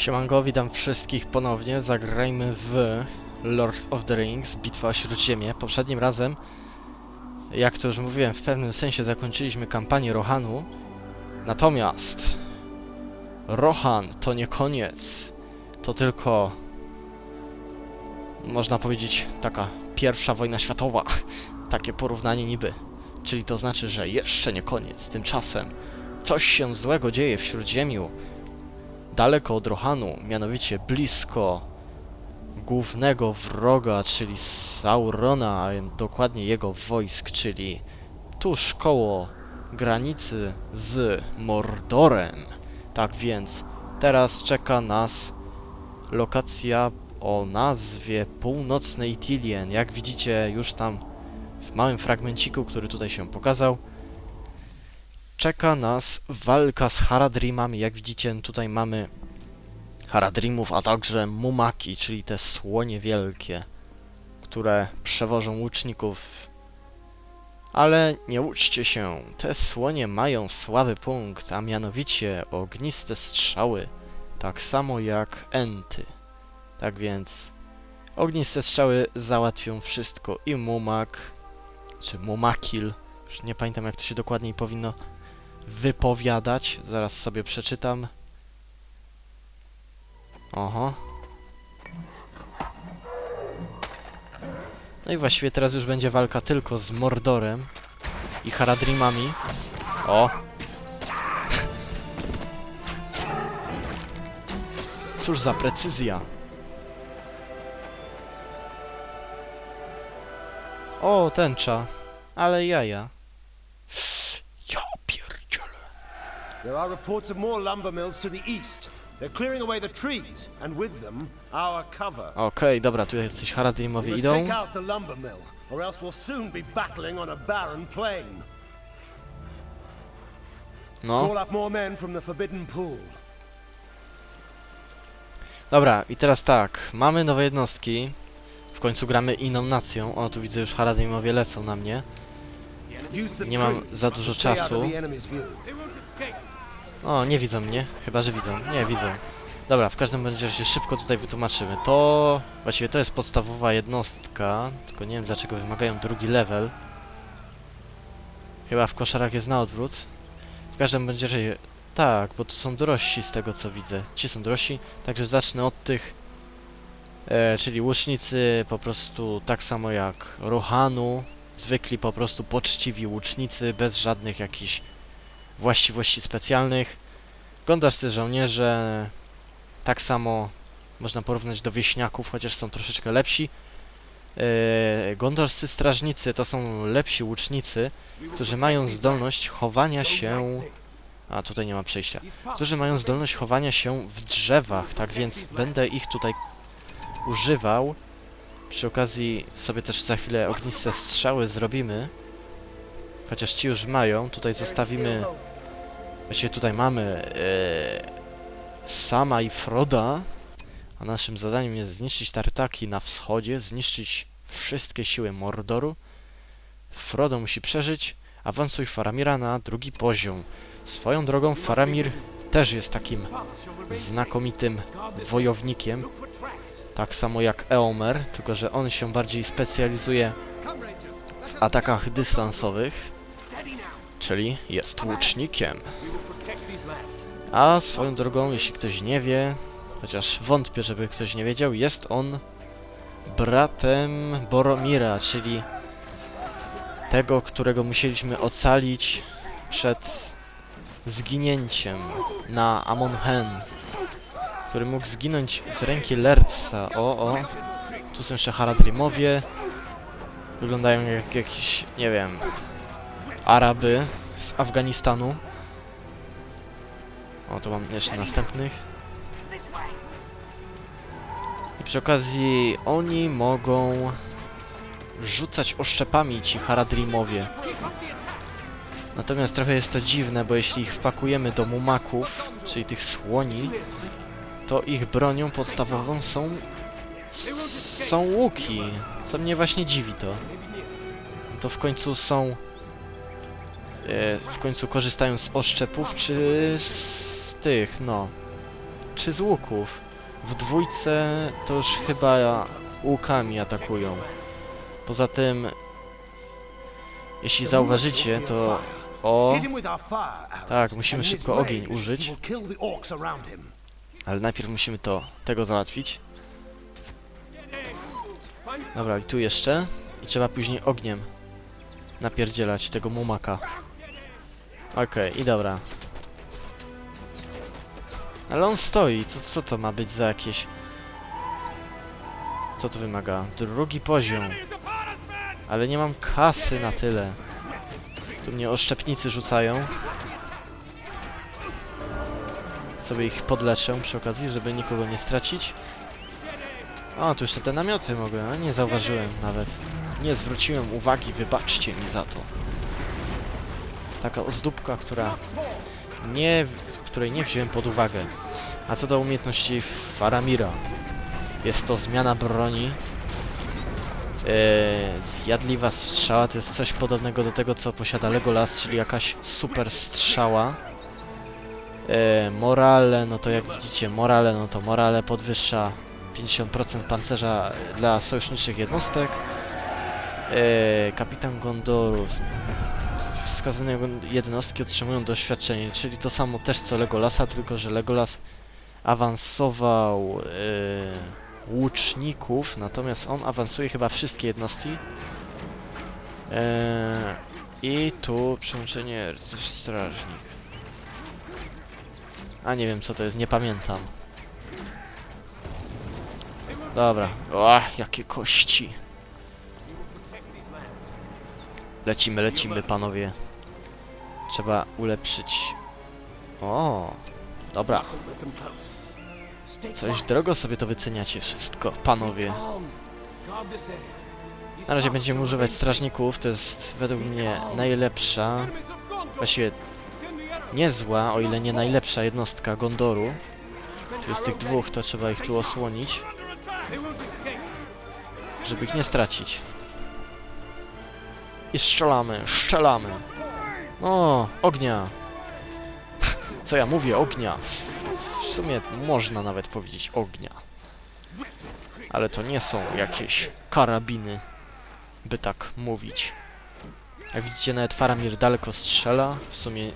Siemanko, witam wszystkich ponownie. Zagrajmy w Lord of the Rings, Bitwa o Śródziemie. Poprzednim razem, jak to już mówiłem, w pewnym sensie zakończyliśmy kampanię Rohanu. Natomiast Rohan to nie koniec. To tylko, można powiedzieć, taka pierwsza wojna światowa. Takie porównanie niby. Czyli to znaczy, że jeszcze nie koniec. Tymczasem coś się złego dzieje w Śródziemiu daleko od Rohanu, mianowicie blisko głównego wroga, czyli Saurona, a dokładnie jego wojsk, czyli tuż koło granicy z Mordorem. Tak więc teraz czeka nas lokacja o nazwie Północnej Tilien. Jak widzicie już tam w małym fragmenciku, który tutaj się pokazał, czeka nas walka z Haradrimami. Jak widzicie, tutaj mamy Haradrimów, a także Mumaki, czyli te słonie wielkie, które przewożą łuczników. Ale nie uczcie się, te słonie mają słaby punkt, a mianowicie ogniste strzały, tak samo jak enty. Tak więc ogniste strzały załatwią wszystko i Mumak, czy Mumakil, już nie pamiętam jak to się dokładniej powinno wypowiadać. Zaraz sobie przeczytam. Oho. No i właściwie teraz już będzie walka tylko z Mordorem i Haradrimami. O! Cóż za precyzja. O, tęcza. Ale jaja. Ja pierdzielę. There are reports of more lumber mills to the east. They're clearing away the trees, and with them, our cover. Okej, dobra, tu jacyś We Haradrimowie must idą. take out the lumber mill, or else we'll soon be battling on a barren plain. No. Call up more men from the Forbidden Pool. Dobra, i teraz tak, mamy nowe jednostki. W końcu gramy inną nacją. O, tu widzę już Haradrimowie lecą na mnie. Use the Nie mam trees za to dużo stay out of czasu. the enemy's view. O, nie widzą mnie. Chyba, że widzą. Nie, widzą. Dobra, w każdym razie szybko tutaj wytłumaczymy. To... Właściwie to jest podstawowa jednostka, tylko nie wiem dlaczego wymagają drugi level. Chyba w koszarach jest na odwrót. W każdym bądź razie... Tak, bo tu są dorośli z tego co widzę. Ci są dorośli, także zacznę od tych... E, czyli łucznicy po prostu tak samo jak Rohanu. Zwykli po prostu poczciwi łucznicy, bez żadnych jakichś właściwości specjalnych. Gondarscy żołnierze tak samo można porównać do wieśniaków, chociaż są troszeczkę lepsi. Yy, Gondorscy strażnicy to są lepsi łucznicy, którzy mają zdolność chowania się... A, tutaj nie ma przejścia. Którzy mają zdolność chowania się w drzewach, tak więc będę ich tutaj używał. Przy okazji sobie też za chwilę ogniste strzały zrobimy. Chociaż ci już mają. Tutaj zostawimy Właściwie tutaj mamy e, Sama i Froda, a naszym zadaniem jest zniszczyć tartaki na wschodzie, zniszczyć wszystkie siły Mordoru. Frodo musi przeżyć, awansuj Faramira na drugi poziom. Swoją drogą Faramir też jest takim znakomitym wojownikiem, tak samo jak Eomer, tylko że on się bardziej specjalizuje w atakach dystansowych, czyli jest łucznikiem. A swoją drogą, jeśli ktoś nie wie, chociaż wątpię, żeby ktoś nie wiedział, jest on bratem Boromira, czyli tego, którego musieliśmy ocalić przed zginięciem na Amon Hen, który mógł zginąć z ręki Lerca. O, o, tu są jeszcze Haradrimowie, wyglądają jak jakiś, nie wiem, Araby z Afganistanu. O, tu mam jeszcze następnych. I przy okazji oni mogą rzucać oszczepami ci Haradrimowie. Natomiast trochę jest to dziwne, bo jeśli ich wpakujemy do mumaków, czyli tych słoni, to ich bronią podstawową są są łuki, co mnie właśnie dziwi to. To w końcu są w końcu korzystają z oszczepów, czy z tych, no, czy z łuków. W dwójce to już chyba łukami atakują. Poza tym, jeśli zauważycie, to o, Tak, musimy szybko ogień użyć. ale najpierw musimy to tego załatwić. Dobra, i tu jeszcze. I trzeba później ogniem napierdzielać tego mumaka. Okej, i dobra. Ale on stoi, co, co to ma być za jakieś... Co to wymaga? Drugi poziom. Ale nie mam kasy na tyle. Tu mnie oszczepnicy rzucają. Sobie ich podleczę przy okazji, żeby nikogo nie stracić. O, tu jeszcze te namioty mogę, nie zauważyłem nawet. Nie zwróciłem uwagi, wybaczcie mi za to. Taka ozdóbka, która nie, której nie wziąłem pod uwagę. A co do umiejętności Faramira, jest to zmiana broni. Eee, zjadliwa strzała to jest coś podobnego do tego, co posiada Legolas, czyli jakaś super strzała. E, morale, no to jak widzicie, morale, no to morale podwyższa 50% pancerza dla sojuszniczych jednostek. E, kapitan Gondoru. Wskazane jednostki otrzymują doświadczenie, czyli to samo też co Legolasa, tylko że Legolas awansował e, łuczników, natomiast on awansuje chyba wszystkie jednostki. E, I tu przełączenie strażnik. A nie wiem co to jest, nie pamiętam. Dobra. O, jakie kości. Lecimy, lecimy, panowie. Trzeba ulepszyć. O, dobra. Coś drogo sobie to wyceniacie wszystko, panowie. Na razie będziemy używać strażników, to jest według mnie najlepsza, właściwie niezła, o ile nie najlepsza jednostka Gondoru. Czyli z tych dwóch to trzeba ich tu osłonić, żeby ich nie stracić. I strzelamy, strzelamy. O, ognia. Co ja mówię, ognia. W sumie można nawet powiedzieć ognia. Ale to nie są jakieś karabiny, by tak mówić. Jak widzicie, nawet Faramir daleko strzela. W sumie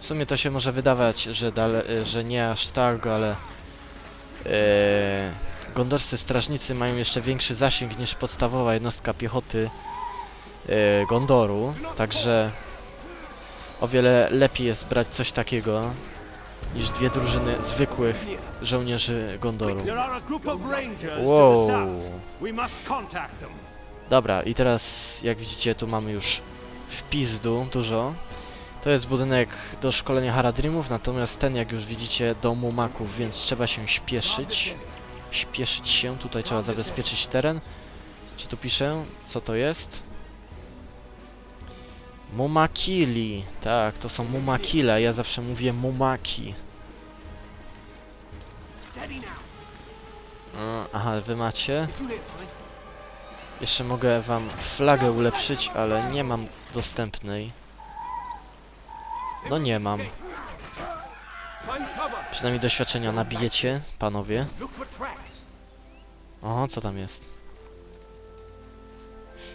w sumie to się może wydawać, że, dale, że nie aż tak, ale e, gondorscy strażnicy mają jeszcze większy zasięg niż podstawowa jednostka piechoty e, Gondoru, także o wiele lepiej jest brać coś takiego niż dwie drużyny zwykłych żołnierzy Gondoru. Wow. Dobra, i teraz jak widzicie tu mamy już wpizdu dużo. To jest budynek do szkolenia Haradrimów, natomiast ten jak już widzicie do mumaków, więc trzeba się śpieszyć. Śpieszyć się, tutaj trzeba zabezpieczyć teren. Czy tu piszę, co to jest? Mumakili, tak, to są mumakile, ja zawsze mówię mumaki. Mm, Aha, wy macie? Jeszcze mogę wam flagę ulepszyć, ale nie mam dostępnej. No nie mam. Przynajmniej doświadczenia nabijecie, panowie. Oho, co tam jest?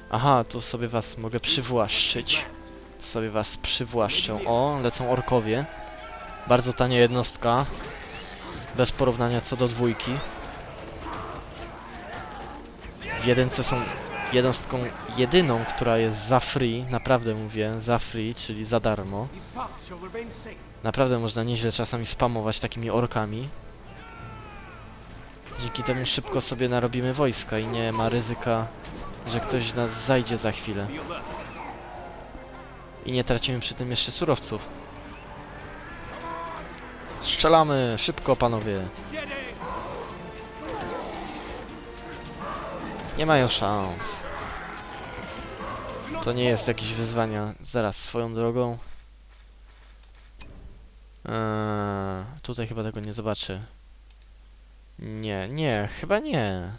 Aha, tu sobie was mogę przywłaszczyć. Sobie was przywłaszczę. O, lecą orkowie. Bardzo tania jednostka. Bez porównania co do dwójki. W jedynce są jednostką jedyną, która jest za free, naprawdę mówię, za free, czyli za darmo. Naprawdę można nieźle czasami spamować takimi orkami. Dzięki temu szybko sobie narobimy wojska i nie ma ryzyka, że ktoś nas zajdzie za chwilę. I nie tracimy przy tym jeszcze surowców. Strzelamy! Szybko, panowie! Nie mają szans. To nie jest jakieś wyzwania. Zaraz, swoją drogą. Eee, tutaj chyba tego nie zobaczy. Nie, nie, chyba nie.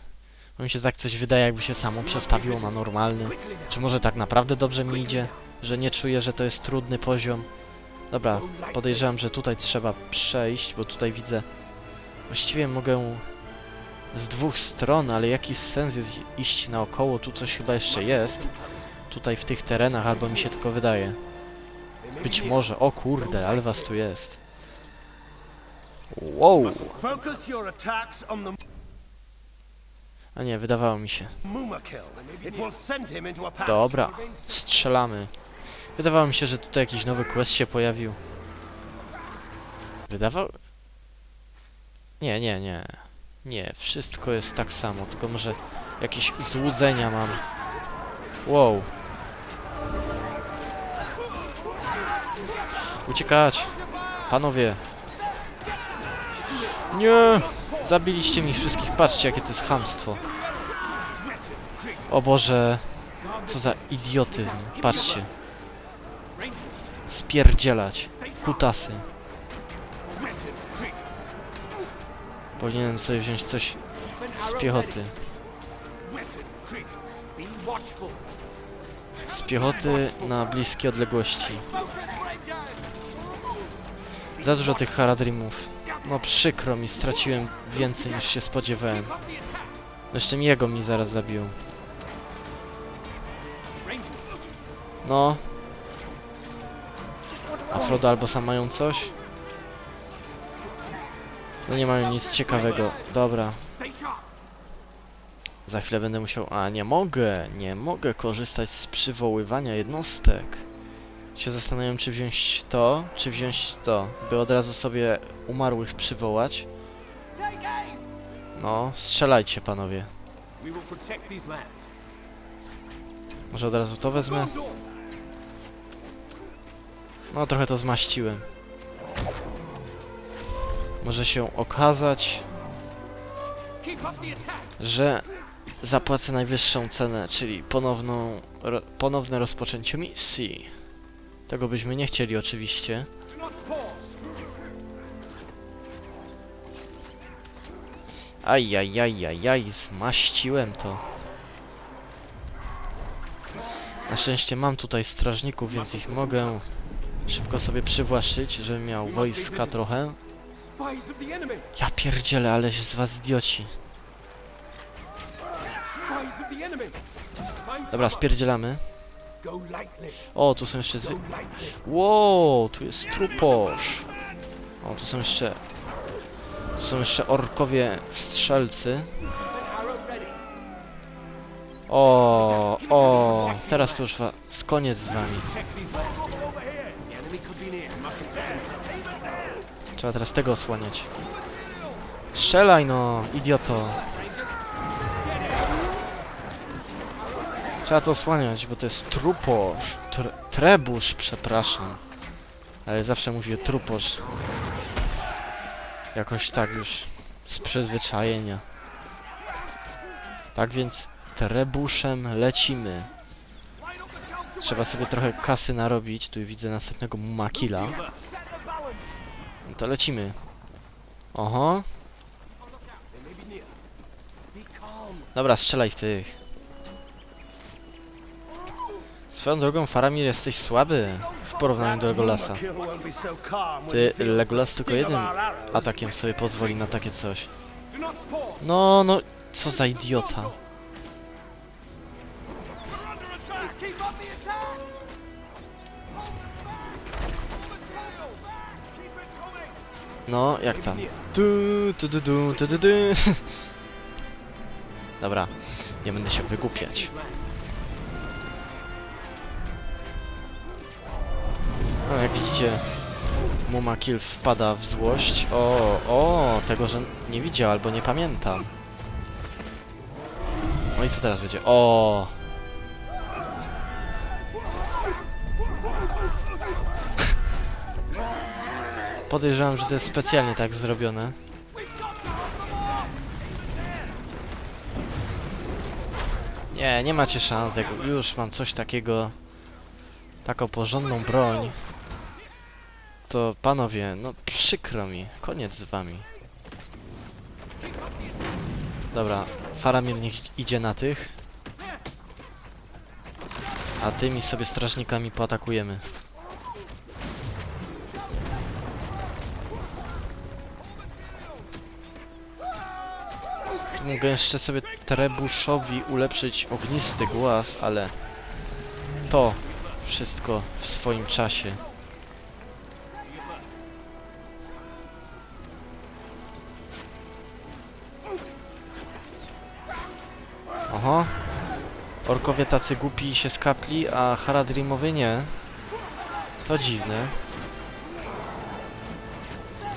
Bo mi się tak coś wydaje, jakby się samo przestawiło na normalny. Czy może tak naprawdę dobrze mi idzie, że nie czuję, że to jest trudny poziom? Dobra, podejrzewam, że tutaj trzeba przejść, bo tutaj widzę Właściwie mogę z dwóch stron, ale jaki sens jest iść naokoło? Tu coś chyba jeszcze jest. Tutaj w tych terenach, albo mi się tylko wydaje. Być może. O kurde, ale was tu jest. Wow! A nie, wydawało mi się. Dobra, strzelamy. Wydawało mi się, że tutaj jakiś nowy quest się pojawił. Wydawał... Nie, nie, nie. Nie, wszystko jest tak samo, tylko może jakieś złudzenia mam. Wow. Uciekać! Panowie! Nie! Zabiliście mi wszystkich, patrzcie jakie to jest chamstwo. O Boże, co za idiotyzm. Patrzcie. Spierdzielać. Kutasy. Powinienem sobie wziąć coś z piechoty. Z piechoty na bliskie odległości. Za dużo tych Haradrimów. No przykro mi, straciłem więcej niż się spodziewałem. Zresztą jego mi zaraz zabiją. No. A Frodo albo sam mają coś? No nie mają nic ciekawego. Dobra. Za chwilę będę musiał... A, nie mogę! Nie mogę korzystać z przywoływania jednostek. Się zastanawiam, czy wziąć to, czy wziąć to, by od razu sobie umarłych przywołać. No, strzelajcie, panowie. Może od razu to wezmę? No, trochę to zmaściłem. Może się okazać, że zapłacę najwyższą cenę, czyli ponowną, ro, ponowne rozpoczęcie misji. Tego byśmy nie chcieli oczywiście. Ajajajajaj, zmaściłem to. Na szczęście mam tutaj strażników, więc ich mogę szybko sobie przywłaszczyć, żebym miał wojska trochę. Ja pierdzielę, ale się z was idioci. Dobra, spierdzielamy. O, tu są jeszcze zwy... Wow, tu jest truposz. O, tu są jeszcze... Tu są jeszcze orkowie strzelcy. O, o, teraz to już wa... z koniec z wami. Trzeba teraz tego osłaniać. Strzelaj no, idioto. Trzeba to osłaniać, bo to jest truposz. Tr trebusz, przepraszam. Ale zawsze mówię truposz. Jakoś tak już z przyzwyczajenia. Tak więc trebuszem lecimy. Trzeba sobie trochę kasy narobić. Tu widzę następnego Mumakila. No to lecimy. Oho. Dobra, strzelaj w tych. Swoją drogą, Faramir, jesteś słaby w porównaniu do Legolasa. Ty, Legolas tylko jednym atakiem sobie pozwoli na takie coś. No, no, co za idiota. No, jak tam? Du, du, du, du, du, du. Dobra, nie będę się wygłupiać. No, jak widzicie, Muma Kill wpada w złość. O, o, tego, że nie widział albo nie pamiętam. No i co teraz będzie? O! Podejrzewam, że to jest specjalnie tak zrobione. Nie, nie macie szans, jak już mam coś takiego, taką porządną broń, to panowie, no przykro mi, koniec z wami. Dobra, Faramir niech idzie na tych, a tymi sobie strażnikami pootakujemy. Mogę jeszcze sobie Trebuszowi ulepszyć ognisty głaz, ale to wszystko w swoim czasie. Oho. Orkowie tacy głupi się skapli, a Haradrimowie nie. To dziwne.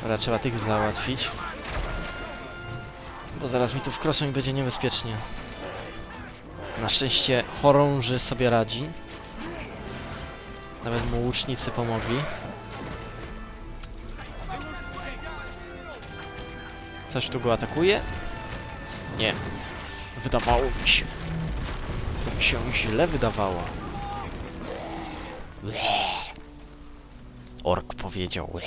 Dobra, trzeba tych załatwić. Bo zaraz mi tu wkroczą i będzie niebezpiecznie. Na szczęście chorąży sobie radzi. Nawet mu łucznicy pomogli. Coś tu go atakuje? Nie. Wydawało mi się. To mi się źle wydawało. Ork powiedział.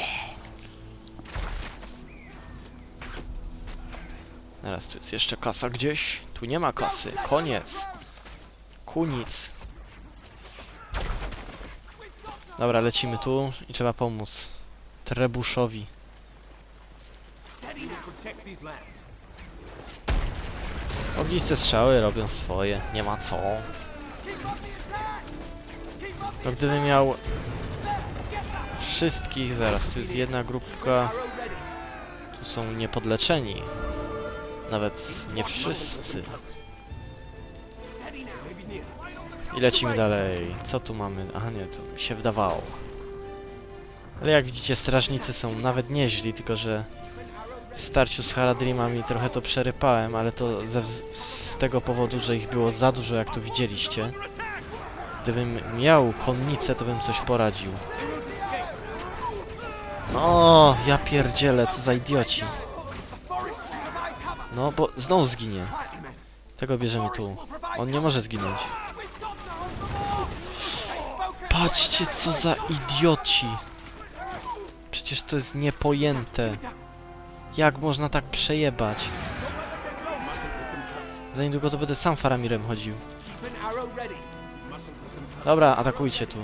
Teraz tu jest jeszcze kasa gdzieś. Tu nie ma kasy. Koniec. Kunic. Dobra, lecimy tu i trzeba pomóc. Trebuszowi. Ogniste strzały robią swoje. Nie ma co. No gdyby miał wszystkich, zaraz, tu jest jedna grupka, tu są niepodleczeni. Nawet nie wszyscy. I lecimy dalej. Co tu mamy? Aha nie, tu mi się wydawało. Ale jak widzicie, strażnicy są nawet nieźli, tylko że w starciu z Haradrimami trochę to przerypałem, ale to ze, z tego powodu, że ich było za dużo, jak tu widzieliście. Gdybym miał konnicę, to bym coś poradził. No, ja pierdzielę, co za idioci. No, bo znowu zginie. Tego bierzemy tu. On nie może zginąć. Patrzcie, co za idioci. Przecież to jest niepojęte. Jak można tak przejebać? Za niedługo to będę sam Faramirem chodził. Dobra, atakujcie tu.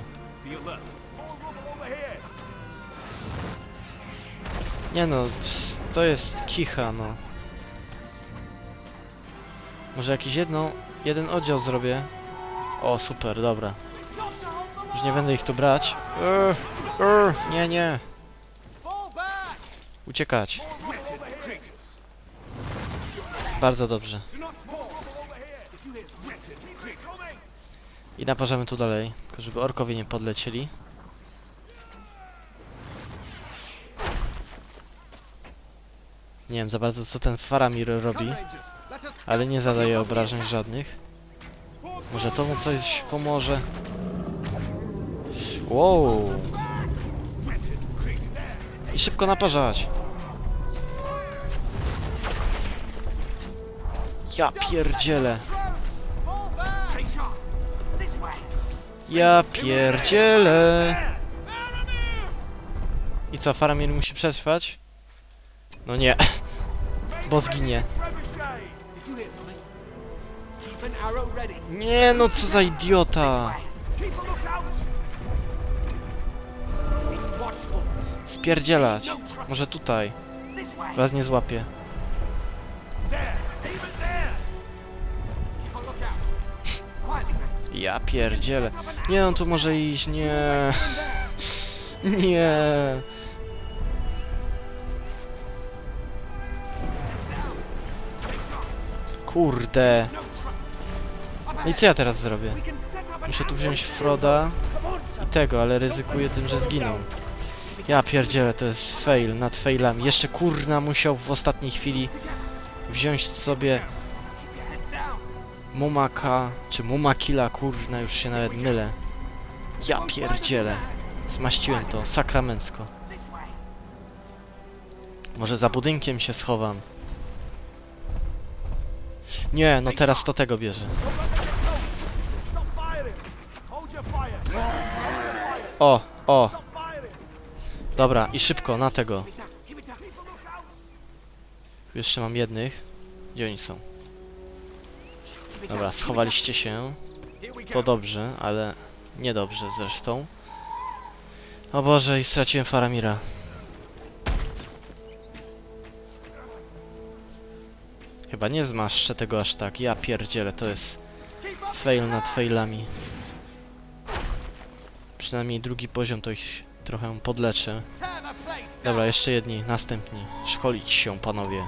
Nie no, to jest kicha, no. Może jakiś jedno, jeden oddział zrobię? O, super, dobra. Już nie będę ich tu brać. Ur, ur, nie, nie. Uciekać. Bardzo dobrze. I naparzamy tu dalej, tylko żeby orkowie nie podlecieli. Nie wiem za bardzo co ten Faramir robi, ale nie zadaje obrażeń żadnych. Może to mu coś pomoże? Wow! I szybko naparzać. Ja pierdzielę. Ja pierdzielę. I co, Faramir musi przetrwać? No nie. Bo zginie. Nie no, co za idiota. Spierdzielać. Może tutaj. Was nie złapie. Ja pierdzielę. Nie no, tu może iść, nie. Nie. Kurde. No i co ja teraz zrobię? Muszę tu wziąć Froda i tego, ale ryzykuję tym, że zginą. Ja pierdzielę, to jest fail nad failami. Jeszcze kurna musiał w ostatniej chwili wziąć sobie Mumaka, czy Mumakila, kurna, już się nawet mylę. Ja pierdzielę. Zmaściłem to, sakramencko. Może za budynkiem się schowam. Nie, no teraz to tego bierze. O, o. Dobra, i szybko, na tego. Jeszcze mam jednych. Gdzie oni są? Dobra, schowaliście się. To dobrze, ale niedobrze zresztą. O Boże, i straciłem Faramira. Chyba nie zmaszczę tego aż tak. Ja pierdzielę, to jest fail nad failami. Przynajmniej drugi poziom to ich trochę podleczę. Dobra, jeszcze jedni, następni. Szkolić się, panowie.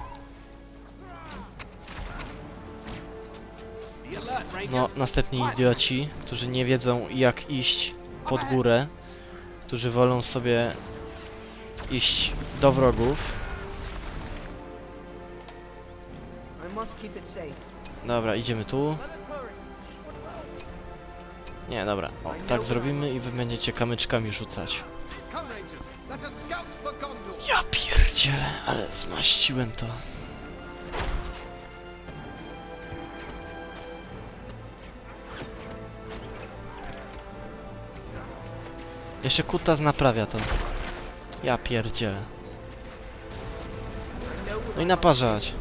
No, następni idioci, którzy nie wiedzą jak iść pod górę, którzy wolą sobie iść do wrogów. Dobra, idziemy tu. Nie, dobra. O, tak zrobimy i wy będziecie kamyczkami rzucać. Ja pierdzielę, ale zmaściłem to. Jeszcze kutas naprawia to. Ja pierdzielę. No i naparzać.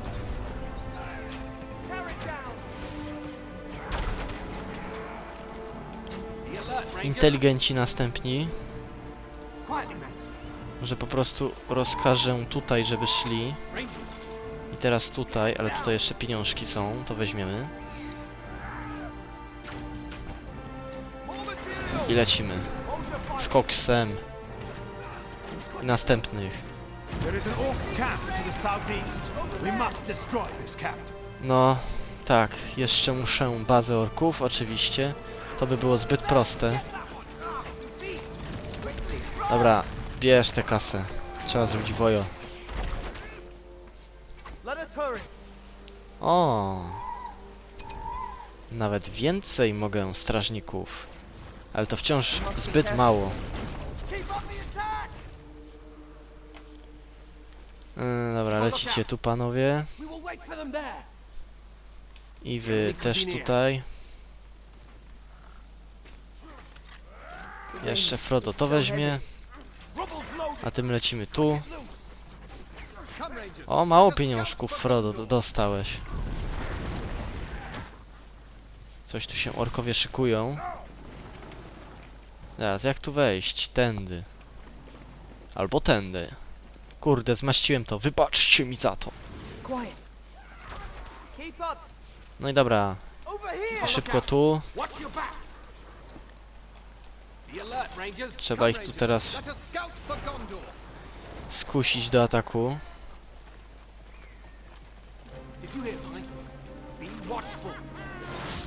Inteligenci następni. Może po prostu rozkażę tutaj, żeby szli. I teraz tutaj, ale tutaj jeszcze pieniążki są, to weźmiemy. I lecimy. Z koksem. I następnych. No, tak, jeszcze muszę bazę orków, oczywiście. To by było zbyt proste. Dobra, bierz tę kasę. Trzeba zrobić wojo. O! Nawet więcej mogę strażników. Ale to wciąż zbyt mało. Yy, dobra, lecicie tu panowie. I wy też tutaj. Jeszcze Frodo to weźmie. A tym lecimy tu. O, mało pieniążków Frodo dostałeś. Coś tu się orkowie szykują. Teraz, jak tu wejść? Tędy. Albo tędy. Kurde, zmaściłem to. Wybaczcie mi za to. No i dobra, szybko tu. Trzeba ich tu teraz skusić do ataku.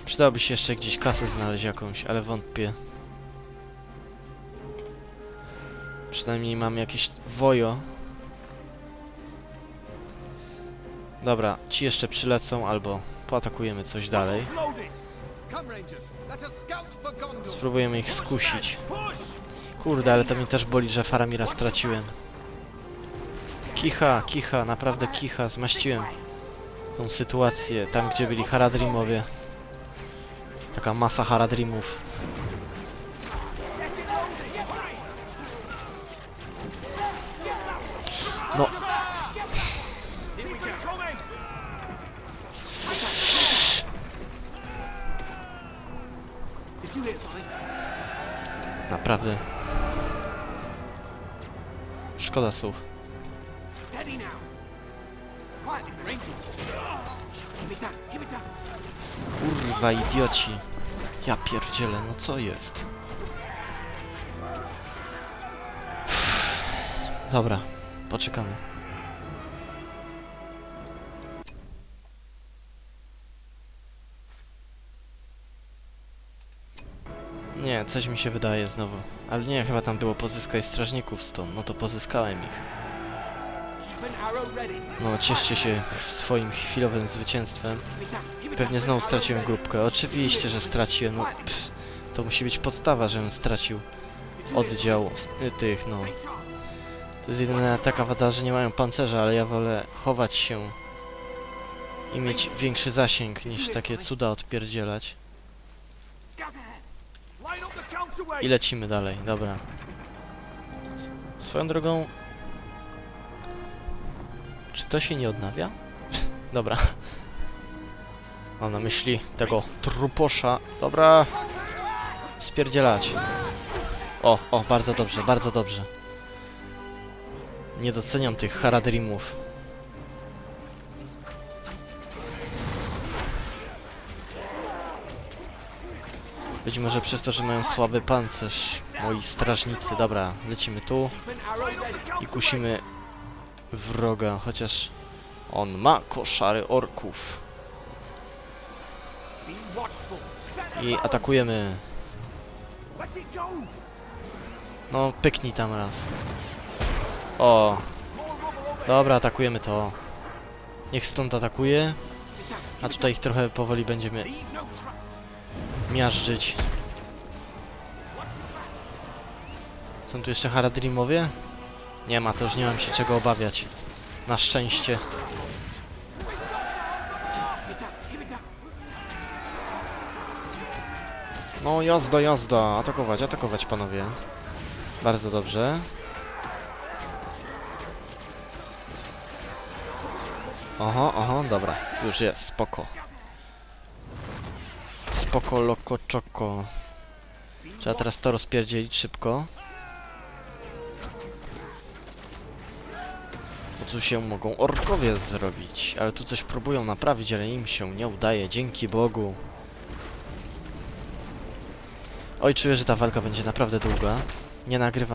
Przydałoby się jeszcze gdzieś kasę znaleźć jakąś, ale wątpię. Przynajmniej mam jakieś wojo. Dobra, ci jeszcze przylecą albo poatakujemy coś dalej. Spróbujemy ich skusić. Kurde, ale to mnie też boli, że Faramira straciłem. Kicha, kicha, naprawdę kicha, zmaściłem tą sytuację tam, gdzie byli Haradrimowie. Taka masa Haradrimów. Kurwa, idioci. Ja pierdzielę, no co jest? Dobra, poczekamy. Nie, coś mi się wydaje znowu. Ale nie, chyba tam było pozyskaj strażników stąd. No to pozyskałem ich. No, cieszcie się swoim chwilowym zwycięstwem. Pewnie znowu straciłem grupkę. Oczywiście, że straciłem. No, pff, to musi być podstawa, żebym stracił oddział y, tych, no. To jest jedyna taka wada, że nie mają pancerza, ale ja wolę chować się i mieć większy zasięg niż takie cuda odpierdzielać. I lecimy dalej, dobra. Swoją drogą... Czy to się nie odnawia? Dobra. Mam na myśli tego truposza. Dobra. Spierdzielać. O, o, bardzo dobrze, bardzo dobrze. Nie doceniam tych haradrimów. Być może przez to, że mają słaby pancerz. Moi strażnicy. Dobra, lecimy tu. I kusimy wroga, chociaż on ma koszary orków. I atakujemy. No, pyknij tam raz. O, dobra, atakujemy to. Niech stąd atakuje, a tutaj ich trochę powoli będziemy miażdżyć. Są tu jeszcze Haradrimowie? Nie ma, to już nie mam się czego obawiać. Na szczęście. No jazda, jazda. Atakować, atakować panowie. Bardzo dobrze. Oho, oho, dobra. Już jest, spoko. Spoko, loko, czoko. Trzeba teraz to rozpierdzielić szybko. Bo tu się mogą orkowie zrobić. Ale tu coś próbują naprawić, ale im się nie udaje. Dzięki Bogu. Oj, czuję, że ta walka będzie naprawdę długa. Nie nagrywam.